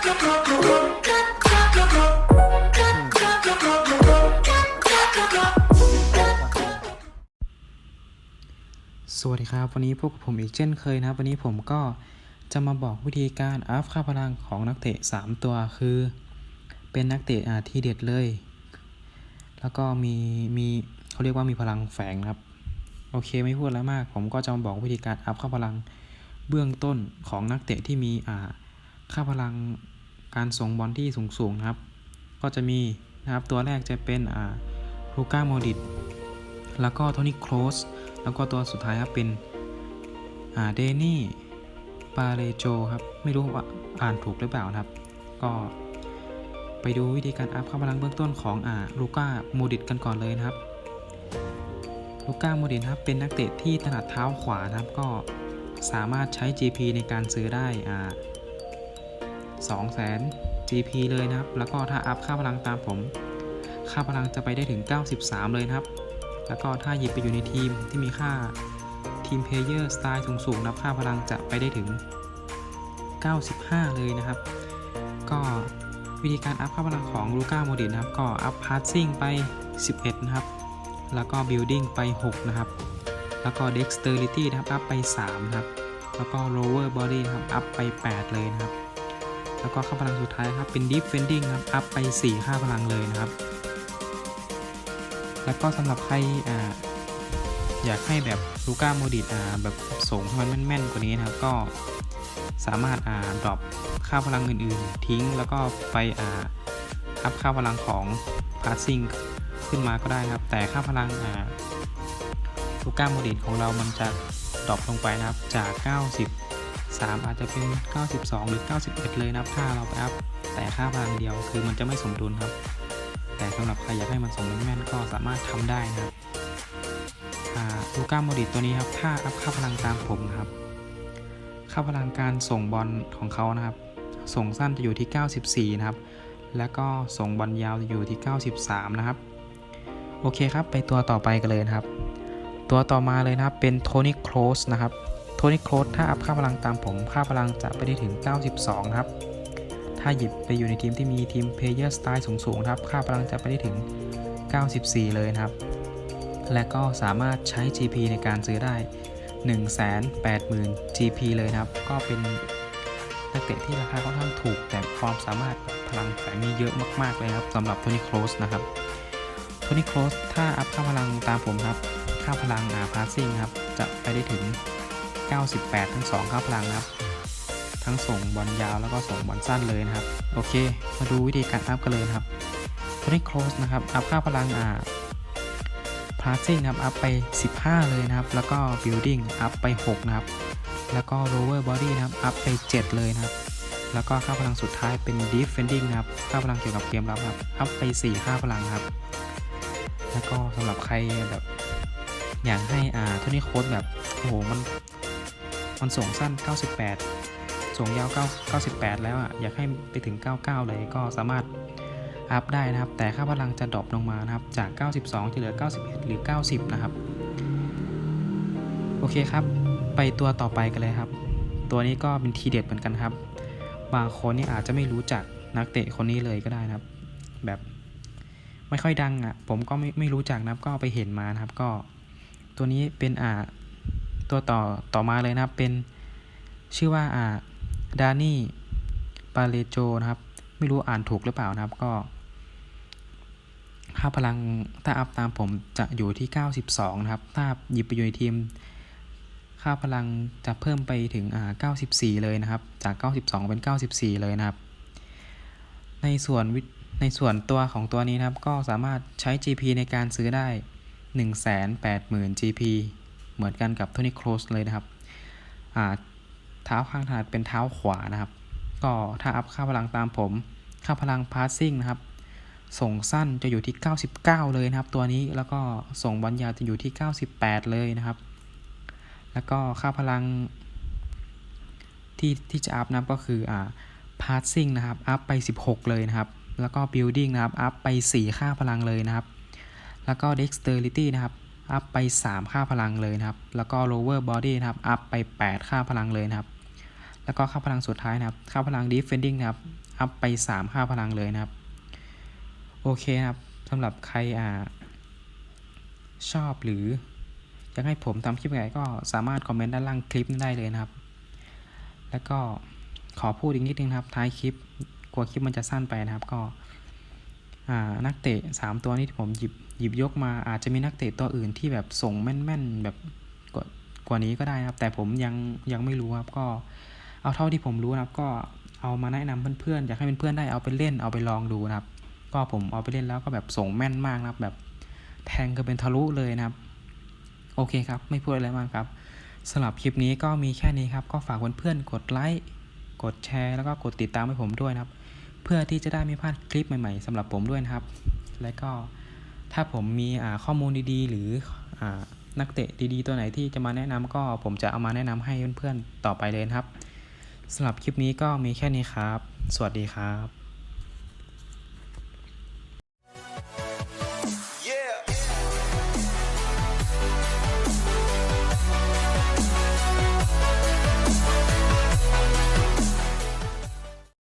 สวัสดีครับ วันนี้พวกบผมอีกเช่นเคยนะครับ วันนี้ผมก็จะมาบอกวิธีการอัพค่าพลังของนักเตะ 3 ตัวคือ เป็นนักเตะที่เด็ดเลย แล้วก็มีมีเขาเรียกว่ามีพลังแฝงนะครับ โอเคไม่พูดแล้วมาก ผมก็จะมาบอกวิธีการอัพค่าพลังเบื้องต้นของนักเตะที่มีอ่าค่าพลัง การส่งบอลที่สูงๆนะครับ ก็จะมีนะครับตัวแรกจะเป็นอ่าลูก้าโมดิตแล้วก็โทนี่โครสแล้วก็ตัวสุดท้ายครับเป็นอ่าเดนี่ปาเลโจครับ ไม่รู้ว่าอ่านถูกหรือเปล่านะครับ ก็ไปดูวิธีการอัพค่าพลังเบื้องต้นของอ่าลูก้าโมดิตกันก่อนเลยนะครับลูก้าโมดิตครับเป็นนักเตะที่ถนัดเท้าขวานะครับก็สามารถใช้ GP ในการซื้อได้อ่า 200,000 GP เลยนะครับ แล้วก็ถ้าอัพค่าพลังตามผม ค่าพลังจะไปได้ถึง 93 เลยนะครับ แล้วก็ถ้าหยิบไปอยู่ในทีมที่มีค่าทีมเพลเยอร์สไตล์สูงๆนับค่าพลังจะไปได้ถึง 95 เลยนะครับ ก็วิธีการอัพค่าพลังของลูก้าโมดิตนะครับ ก็อัพพาสซิ่งไป 11 นะครับ แล้วก็บิลดิ้งไป 6 นะครับ แล้วก็ dexterity นะครับ อัพไป 3 นะครับ แล้วก็ lower body นะครับ อัพไป 8 เลยนะครับ แล้วก็ค่าพลังสุดท้ายครับเป็น defending ครับอัพไป 4 ค่าพลังเลยนะครับ แล้วก็สำหรับใครอ่าอยากให้แบบลูก้าโมดิตอ่าแบบส่งให้มันแม่นๆกว่านี้นะครับ ก็สามารถอ่าดรอปค่าพลังอื่นๆ ทิ้งแล้วก็ไปอ่าอัพค่าพลังของพาสซิ่งขึ้นมาก็ได้ครับ แต่ค่าพลังอ่าลูก้าโมดิตของเรามันจะดรอปลงไปนะครับจาก 3 อาจจะเป็น 92 หรือ 91 เลยนะครับถ้าเราไปอัพแต่ค่าพลังเดียวคือมันจะไม่สมดุลครับ แต่สำหรับใครอยากให้มันสมดุลแม่นก็สามารถทำได้นะครับลูก้าโมดิตตัวนี้ครับถ้าอัพค่าพลังตามผมนะครับ ค่าพลังการส่งบอลของเขานะครับ ส่งสั้นจะอยู่ที่ 94 นะครับ แล้วก็ส่งบอลยาวจะอยู่ที่ 93 นะครับ โอเคครับไปตัวต่อไปกันเลยนะครับ ตัวต่อมาเลยนะครับเป็นโทนี่โครสนะครับ โทนี่โครสถ้าอัพค่าพลังตามผม ค่าพลังจะไปได้ถึง 92 ครับ ถ้าหยิบไปอยู่ในทีมที่มีทีมเพลเยอร์สไตล์สูงๆครับ ค่าพลังจะไปได้ถึง 94 เลยนะครับ และก็สามารถใช้ GP ในการซื้อได้ 180,000 GP เลยนะครับ ก็เป็นนักเตะที่ราคาค่อนข้างถูก แต่ความสามารถพลังแฝงมีเยอะมากๆเลยครับสำหรับโทนี่โครสนะครับโทนี่โครสถ้าอัพค่าพลังตามผมครับ ค่าพลังอาพาสซิ่งครับ จะไปได้ถึง 98 ทั้ง 2ค่าพลังนะครับ ทั้งส่งบอลยาวแล้วก็ส่งบอลสั้นเลยนะครับ โอเค มาดูวิธีการอัพกันเลยครับโทนี่โครสนะครับ อัพค่าพลังอ่าพาสซิ่งนะครับ อัพไป 15 เลยนะครับ แล้วก็บิลดิ้งอัพไป 6 นะครับ แล้วก็ lower body นะครับ อัพไป 7 เลยนะครับ แล้วก็ค่าพลังสุดท้ายเป็น defending นะครับ ค่าพลังเกี่ยวกับเกมรับครับ อัพไป 4 ค่าพลังครับ แล้วก็สำหรับใครแบบอยากให้อ่าโทนี่โคสแบบโอ้โหมัน มันส่งสั้น 98 ส่งยาว9 98 แล้วอะอยากให้ไปถึง 99 เลยก็สามารถอัพได้นะครับ แต่ค่าพลังจะดรอปลงมานะครับ จาก 92 จะเหลือ 91 หรือ 90 นะครับ โอเคครับ ไปตัวต่อไปกันเลยครับ ตัวนี้ก็เป็นทีเด็ดเหมือนกันครับ บางคนนี่อาจจะไม่รู้จักนักเตะคนนี้เลยก็ได้นะครับ แบบไม่ค่อยดังอะ ผมก็ไม่ไม่รู้จักนะครับ ก็ไปเห็นมานะครับ ก็ตัวนี้เป็นอ่า ตัวต่อต่อมาเลยนะครับ เป็นชื่อว่าอ่าดานี่ปาเลโจนะครับ ไม่รู้อ่านถูกหรือเปล่านะครับก็ค่าพลังถ้าอัพตามผมจะอยู่ที่ 92 นะครับ ถ้าหยิบไปอยู่ในทีม ค่าพลังจะเพิ่มไปถึงอ่า94 เลยนะครับ จาก 92 เป็น 94 เลยนะครับ ในส่วนในส่วนตัวของตัวนี้นะครับ ก็สามารถใช้ GP ในการซื้อได้ 180,000 GP เหมือนกันกับโทนี่โครสเลยนะครับเท้าข้างถนัดเป็นเท้าขวานะครับ ก็ถ้าอัพค่าพลังตามผม ค่าพลังพาสซิ่งนะครับ ส่งสั้นจะอยู่ที่ 99 เลยนะครับ ตัวนี้แล้วก็ส่งบอลยาวจะอยู่ที่ 98 เลยนะครับ แล้วก็ค่าพลังที่ที่จะอัพนะก็คืออ่า passing นะครับ อัพไป 16 เลยนะครับ แล้วก็ building นะครับ อัพไป 4 ค่าพลังเลยนะครับ แล้วก็ dexterity นะครับ อัพไป 3 ค่าพลังเลยนะครับ แล้วก็ lower body นะครับ อัพไป 8 ค่าพลังเลยนะครับ แล้วก็ค่าพลังสุดท้ายนะครับ ค่าพลัง defending นะครับ อัพไป 3 ค่าพลังเลยนะครับ โอเคนะครับสำหรับใครอ่าชอบหรืออยากให้ผมทำคลิปอะไรก็สามารถคอมเมนต์ด้านล่างคลิปได้เลยนะครับ แล้วก็ขอพูดอีกนิดนึงครับท้ายคลิปกลัวคลิปมันจะสั้นไปนะครับ ก็ นักเตะ 3 ตัวนี้ที่ผมหยิบหยิบยกมาอาจจะมีนักเตะตัวอื่นที่แบบส่งแม่นๆแบบกว่ากว่านี้ก็ได้นะครับ แต่ผมยังยังไม่รู้ครับก็เอาเท่าที่ผมรู้นะครับ ก็เอามาแนะนำเพื่อนๆอยากให้เพื่อนๆได้เอาไปเล่นเอาไปลองดูนะครับ ก็ผมเอาไปเล่นแล้วก็แบบส่งแม่นมากนะครับ แบบแทงก็เป็นทะลุเลยนะครับ โอเคครับ ไม่พูดอะไรมากครับสำหรับคลิปนี้ก็มีแค่นี้ครับ ก็ฝากเพื่อนๆกดไลค์กดแชร์แล้วก็กดติดตามให้ผมด้วยนะครับ เพื่อที่จะได้ไม่พลาดคลิปใหม่ๆสำหรับผมด้วยนะครับ และก็ถ้าผมมีข้อมูลดีๆ หรืออนักเตะดีๆ ตัวไหนที่จะมาแนะนำก็ผมจะเอามาแนะนำให้เพื่อนๆต่อไปเลยนะครับสำหรับคลิปนี้ก็มีแค่นี้ครับ สวัสดีครับ